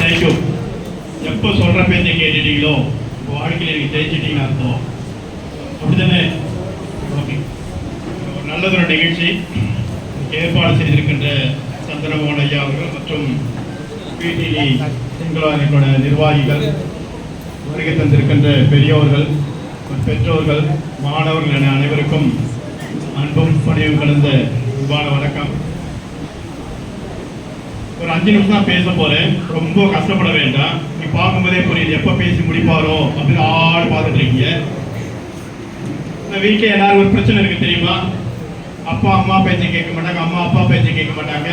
Thank you எப்போ சொல்கிற பேச்சை கேட்டுட்டீங்களோ உங்கள் வாழ்க்கையில் நீங்கள் ஜெயிச்சிட்டீங்கன்னு அர்த்தம். அப்படிதானே ஓகே ஒரு நல்லதொரு நிகழ்ச்சி. ஏற்பாடு செய்திருக்கின்ற சந்திரமோகன் ஐயா அவர்கள் மற்றும் பிடிடி சிங்களோட நிர்வாகிகள் வருகை தந்திருக்கின்ற பெரியோர்கள் பெற்றோர்கள் மாணவர்கள் என அனைவருக்கும் அன்பும் பணிவும் கலந்த அன்பான வணக்கம். ஒரு அஞ்சு நிமிஷம் தான் பேச போறேன். ரொம்ப கஷ்டப்பட வேண்டாம். நீ பார்க்கும்போதே புரியுது எப்ப பேசி முடிப்பாரோ அப்படின்னு ஆடு பார்த்துட்டு இருக்கீங்க. இந்த வீட்டில் எல்லாரும் ஒரு பிரச்சனை இருக்கு தெரியுமா? அப்பா அம்மா பேச்சை கேட்க மாட்டாங்க. அம்மா அப்பா பேச்சை கேட்க மாட்டாங்க.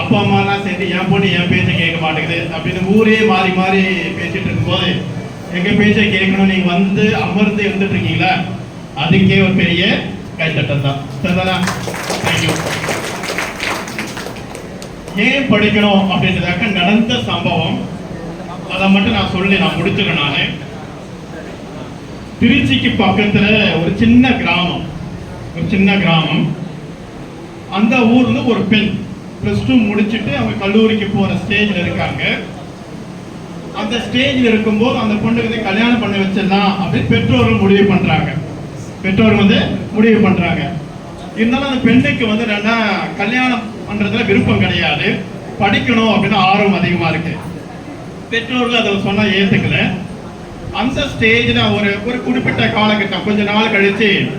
அப்பா அம்மாலாம் சேர்ந்து என் பொண்ணு என் பேச்சை கேட்க மாட்டேங்குது அப்படின்னு ஊரே மாறி மாறி பேசிட்டு இருக்கும்போது எங்க பேச்சை கேட்கணும்? நீங்க வந்து அமர்ந்து இருந்துட்டு இருக்கீங்களா? அதுக்கே ஒரு பெரிய கைத்தட்டம் தான். சரிதானா தேங்க்யூ ஏன் படிக்கணும் அப்படின்றதாக்க நடந்த சம்பவம் அதை மட்டும் நான் சொல்லி நான் முடிச்சிடுறேன் நான். திருச்சிக்கு பக்கத்துல ஒரு சின்ன கிராமம் ஒரு சின்ன கிராமம். அந்த ஊர்ல ஒரு பெண் பிளஸ் டூ முடிச்சுட்டு அவங்க கல்லூரிக்கு போற ஸ்டேஜ்ல இருக்காங்க. அந்த ஸ்டேஜ்ல இருக்கும்போது அந்த பொண்ணுக்கு வந்து கல்யாணம் பண்ணி வச்சிடலாம் அப்படின்னு பெற்றோர்கள் முடிவு பண்றாங்க. பெற்றோர் வந்து முடிவு பண்றாங்க. இருந்தாலும் அந்த பெண்ணுக்கு வந்து என்னன்னா கல்யாணம் பண்றதுல விருப்பம் கிடையாது. படிக்கணும் அப்படின்னு ஆர்வம் அதிகமா இருக்கு. பெற்றோர்கள் அதை சொன்னா ஏத்துக்கல. அந்த ஸ்டேஜ்ல ஒரு ஒரு குறிப்பிட்ட காலகட்டம் கொஞ்ச நாள் கழிச்சு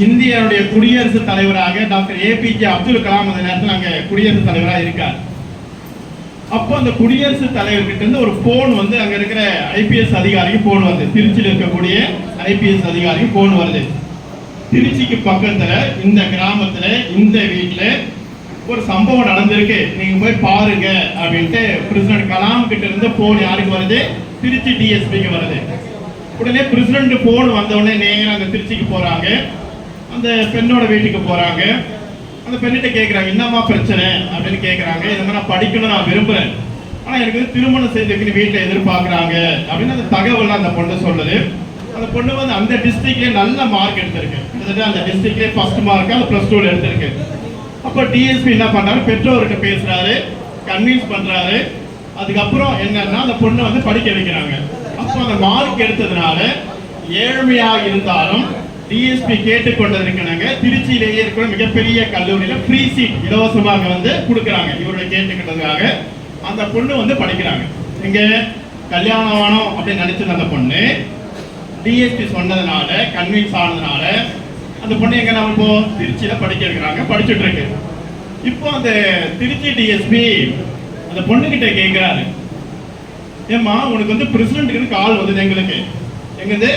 இந்தியாவுடைய குடியரசுத் தலைவராக டாக்டர் ஏபிஜே அப்துல் கலாம் அந்த நேரத்தில் அங்கே குடியரசுத் தலைவராக இருக்கார். அப்போ அந்த குடியரசுத் தலைவர்கிட்ட இருந்து ஒரு போன் வந்து அங்கே இருக்கிற ஐபிஎஸ் அதிகாரிக்கு போன் வருது. திருச்சியில் இருக்கக்கூடிய ஐபிஎஸ் அதிகாரிக்கு போன் வருது. திருச்சிக்கு பக்கத்துல இந்த கிராமத்துல இந்த வீட்டுல ஒரு சம்பவம் நடந்திருக்கு. நீங்க போய் பாருங்க அப்படின்ட்டு பிரசிடண்ட் கலாம் கிட்ட இருந்து போன் யாருக்கு வருது? திருச்சி டிஎஸ்பிக்கு வருது. உடனே பிரசிடண்ட் போன் வந்த உடனே நேரா அந்த திருச்சிக்கு போறாங்க. அந்த பெண்ணோட வீட்டுக்கு போறாங்க. அந்த பெண்ணிட்ட கேட்குறாங்க என்னம்மா பிரச்சனை? அப்படின்னு கேட்குறாங்க இந்த மாதிரி நான் படிக்கணும் நான் விரும்புறேன். ஆனா எனக்கு வந்து திருமணம் செய்துக்குன்னு வீட்டுல எதிர்பார்க்கறாங்க. அப்படின்னு அந்த தகவல் அந்த பொண்ணு சொல்லுது. அந்த பொண்ணு வந்து அந்த டிஸ்ட்ரிக்ட்லயே நல்ல மார்க் எடுத்திருக்கு. கிட்டத்தட்ட அந்த டிஸ்ட்ரிக்ட்லயே ஃபர்ஸ்ட் மார்க் அந்த ப்ளஸ் டூல எடுத்திருக்கு. அப்போ டிஎஸ்பி என்ன பண்றாரு? பெற்றோர்கிட்ட பேசுறாரு கன்வின்ஸ் பண்றாரு. அதுக்கப்புறம் என்னன்னா அந்த பொண்ணை வந்து படிக்க வைக்கிறாங்க. அப்போ அந்த மார்க் எடுத்ததுனால ஏழ்மையாக இருந்தாலும் டிஎஸ்பி கேட்டுக்கொண்டிருக்கிறாங்க திருச்சியிலேயே இருக்கிற மிகப்பெரிய கல்லூரியில் ஃப்ரீ சீட் இலவசமாக வந்து கொடுக்குறாங்க. இவருடைய கேட்டுக்கிட்டதுக்காக அந்த பொண்ணு வந்து படிக்கிறாங்க. இங்கே கல்யாணம் ஆனோம் அப்படின்னு நினைச்சது அந்த பொண்ணு டிஎஸ்பி சொன்னதுனால கன்வின்ஸ் ஆனதுனால அந்த பொண்ணு எங்க நம்ம இப்போ திருச்சியில படிக்க இருக்கிறாங்க படிச்சுட்டு இருக்கு. இப்போ அந்த திருச்சி டிஎஸ்பி அந்த பொண்ணுகிட்ட கேட்கிறாரு ஏம்மா உனக்கு வந்து பிரசிடென்ட்டுக்கு கால் வந்தது எங்களுக்கு. எங்கிருந்து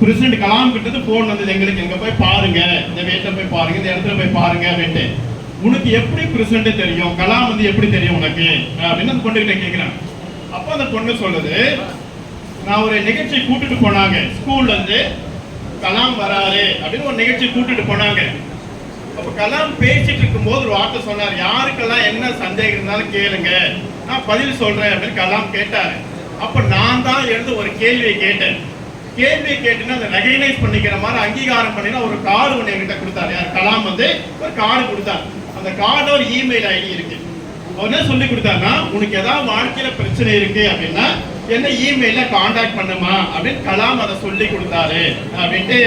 பிரசிடென்ட் கலாம் கிட்டது போன் வந்தது எங்களுக்கு. எங்க போய் பாருங்க. இந்த வீட்டில் போய் பாருங்க. இந்த இடத்துல போய் பாருங்க அப்படின்ட்டு. உனக்கு எப்படி பிரசிடென்ட் தெரியும்? கலாம் வந்து எப்படி தெரியும் உனக்கு? அப்படின்னு அந்த பொண்ணுகிட்ட கேட்கிறாங்க அப்போ அந்த பொண்ணு சொல்லுது நான் ஒரு நிகழ்ச்சி கூட்டிட்டு போனாங்க. ஸ்கூல்ல இருந்து கலாம் வராரு அப்படின்னு ஒரு நிகழ்ச்சி கூட்டிட்டு போனாங்க. அப்ப கலாம் பேசிட்டு இருக்கும்போது ஒரு வார்த்தை சொன்னார். யாருக்கெல்லாம் என்ன சந்தேகம் இருந்தாலும் கேளுங்க. நான் பதில் சொல்றேன் அப்படின்னு கலாம் கேட்டாரு. அப்ப நான் தான் எழுந்து ஒரு கேள்வியை கேட்டேன். கேள்வியை கேட்டுன்னா அதை ரெகனைஸ் பண்ணிக்கிற மாதிரி அங்கீகாரம் பண்ணினா ஒரு கார்டு ஒன்று என்கிட்ட கொடுத்தாரு. யார்? கலாம் வந்து ஒரு கார்டு கொடுத்தார். அந்த கார்டு ஒரு இமெயில் ஐடி இருக்கு. அவர் என்ன சொல்லி கொடுத்தாருன்னா உனக்கு ஏதாவது வாழ்க்கையில பிரச்சனை இருக்கு அப்படின்னா என்ன இமெயில காண்டாக்ட் பண்ணுமா அப்படின்னு கலாம் அதை சொல்லி கொடுத்தாரு. அப்படின்ட்டு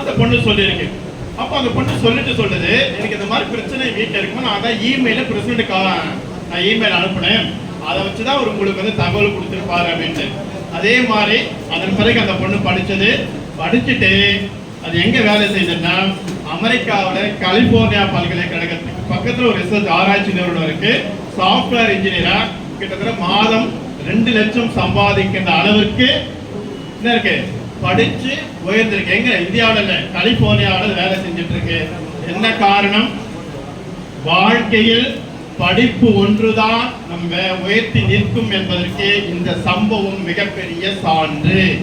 அந்த பொண்ணு சொல்லியிருக்கு அப்போ அந்த பொண்ணு சொல்லிட்டு சொல்லுது எனக்கு இந்த மாதிரி பிரச்சனை வீட்டில் இருக்குமோ நான் அதான் இமெயில பிரசிடண்ட் நான் இமெயில் அனுப்புனேன். அதை வச்சு தான் அவர் உங்களுக்கு வந்து தகவல் கொடுத்துருப்பாரு அப்படின்ட்டு. அதே மாதிரி அதன் பிறகு அந்த பொண்ணு படித்தது படிச்சுட்டு அது எங்கே வேலை செய்யுதுன்னா அமெரிக்காவோட கலிபோர்னியா பல்கலைக்கழகத்துக்கு. பக்கத்தில் ஒரு ரிசர்ச் ஆராய்ச்சி நிறுவனம் இருக்குது சாஃப்ட்வேர் இன்ஜினியராக கிட்டத்தட்ட மாதம் ரெண்டு லட்சம் சம்பாதிக்கின்ற அளவுக்கு என்ன இருக்கு? படிச்சு உயர்ந்திருக்கு. எங்க? இந்தியாவுல இல்ல. வேலை செஞ்சுட்டு இருக்கு என்ன காரணம்? வாழ்க்கையில் படிப்பு ஒன்றுதான் நம்ம உயர்த்தி நிற்கும் என்பதற்கு இந்த சம்பவம் மிகப்பெரிய சான்று.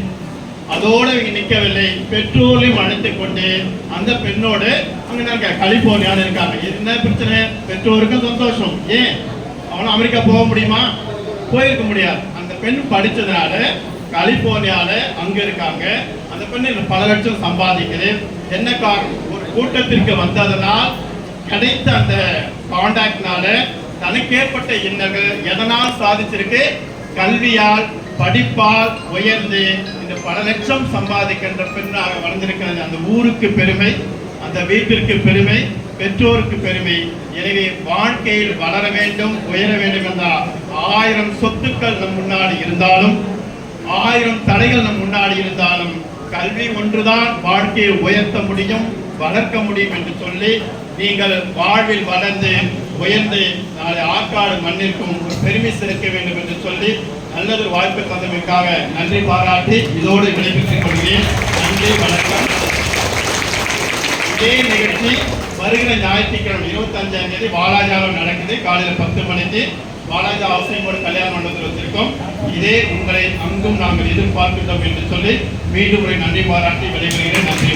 அதோட நிற்கவில்லை பெற்றோரையும் அழைத்து கொண்டு அந்த பெண்ணோடு அங்கே இருக்க கலிபோர்னியால இருக்காங்க. என்ன பிரச்சனை? பெற்றோருக்கும் சந்தோஷம். ஏன்? அவனும் அமெரிக்கா போக முடியுமா? போயிருக்க முடியாது. அந்த பெண் படித்ததுனால கலிபோர்னியால அங்க இருக்காங்க. அந்த பெண்ணு பல லட்சம் சம்பாதிக்குது. என்ன காரணம்? ஒரு கூட்டத்திற்கு வந்ததனால் கிடைத்த அந்த காண்டாக்ட்னால தனக்கு ஏற்பட்ட இன்னல்கள் எதனால் சாதிச்சிருக்கு? கல்வியால் படிப்பால் உயர்ந்து இந்த பல லட்சம் சம்பாதிக்கின்ற பெண்ணாக வளர்ந்திருக்கிறது அந்த ஊருக்கு பெருமை அந்த வீட்டிற்கு பெருமை. பெற்றோருக்கு பெருமை. எனவே வாழ்க்கையில் வளர வேண்டும் உயர வேண்டும் என்றால் ஆயிரம் சொத்துக்கள் நம் முன்னாடி இருந்தாலும் ஆயிரம் தடைகள் நம் முன்னாடி இருந்தாலும் கல்வி ஒன்றுதான் வாழ்க்கையை உயர்த்த முடியும் வளர்க்க முடியும் என்று சொல்லி நீங்கள் வாழ்வில் வளர்ந்து உயர்ந்து நாளை ஆற்காடு மண்ணிற்கும் ஒரு பெருமை சேர்க்க வேண்டும் என்று சொல்லி நல்லது வாய்ப்பு தந்தமைக்காக நன்றி பாராட்டி இதோடு விடைபெற்றுக் கொள்கிறேன். நன்றி வணக்கம். இதே நிகழ்ச்சி வருகிற ஞாயிற்றுக்கிழமை இருபத்தஞ்சாம் தேதி வாலாஜாவில் நடக்குது. காலையில் பத்து மணிக்கு வாலாஜா அவசியமோடு கல்யாண மண்டபத்தில் வச்சிருக்கோம். இதே உங்களை அங்கும் நாங்கள் எதிர்பார்க்கின்றோம் என்று சொல்லி மீண்டும் ஒரு நன்றி பாராட்டி விடைபெறுகிறேன். நன்றி.